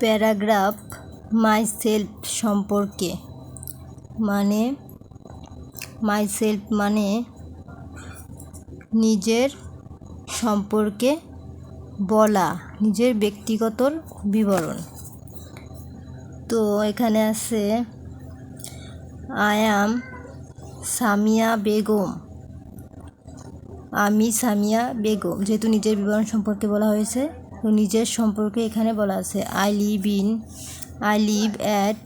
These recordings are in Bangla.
প্যারাগ্রাফ মাই সেলফ সম্পর্কে। মানে মাই সেলফ মানে নিজের সম্পর্কে বলা, নিজের ব্যক্তিগত বিবরণ। তো এখানে আছে আই অ্যাম সামিয়া বেগম আমি সামিয়া বেগম, যেহেতু নিজের বিবরণ সম্পর্কে বলা হয়েছে। নিজের সম্পর্কে এখানে বলা আছে I live in I live at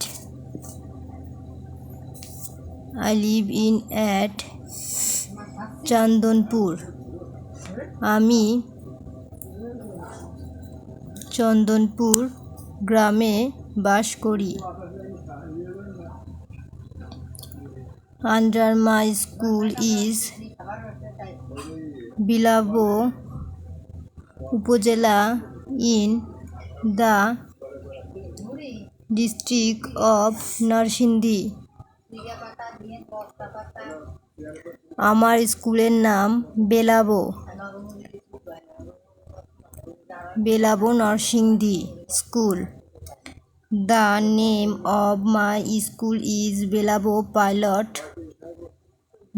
I live in at Chandanpur. আমি চন্দনপুর গ্রামে বাস করি। Under my school is Belabo upazila in the district of Narsingdi. আমার স্কুলের নাম Belabo. Belabo Narsingdi school. The name of my school is Belabo pilot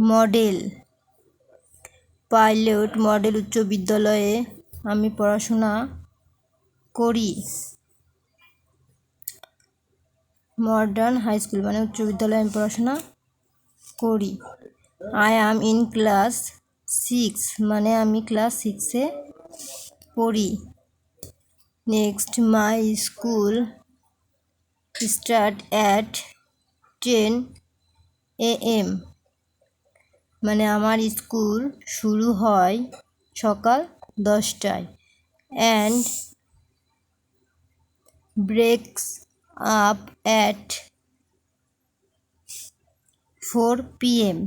model. Pilot model উচ্চ বিদ্যালয়ে আমি পড়াশোনা করি। মডার্ন হাই স্কুল মানে উচ্চ বিদ্যালয়ে আমি পড়াশোনা করি। I am in class six মানে আমি ক্লাস সিক্সে পড়ি। Next my school start at ten A M মানে আমার স্কুল শুরু হয় সকাল দশটায়। And breaks up at four PM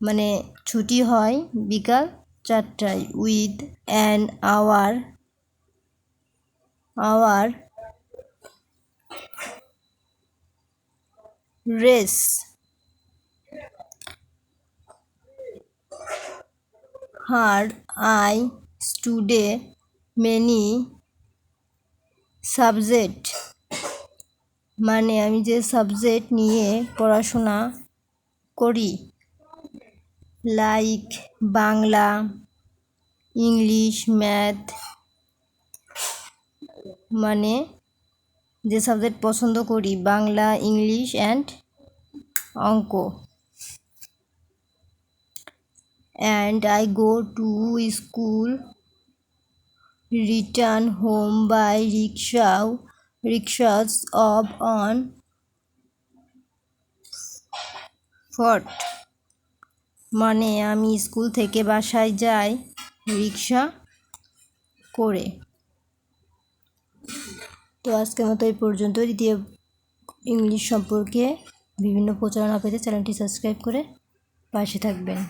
মানে ছুটি হয় বিকাল চারটায় with an hour hour rest here I study many subject মানে আমি যে সাবজেক্ট নিয়ে পড়াশোনা করি লাইক বাংলা ইংলিশ ম্যাথ মানে যে সাবজেক্ট পছন্দ করি, বাংলা ইংলিশ অ্যান্ড অঙ্ক। And I go to school return home by রিক্সাও rickshaws of on foot মানে আমি স্কুল থেকে বাসায় যাই রিক্সা করে। তো আজকের মতো এই পর্যন্ত দ্বিতীয় ইংলিশ সম্পর্কে বিভিন্ন প্রচারণা পেতে চ্যানেলটি সাবস্ক্রাইব করে পাশে থাকবেন।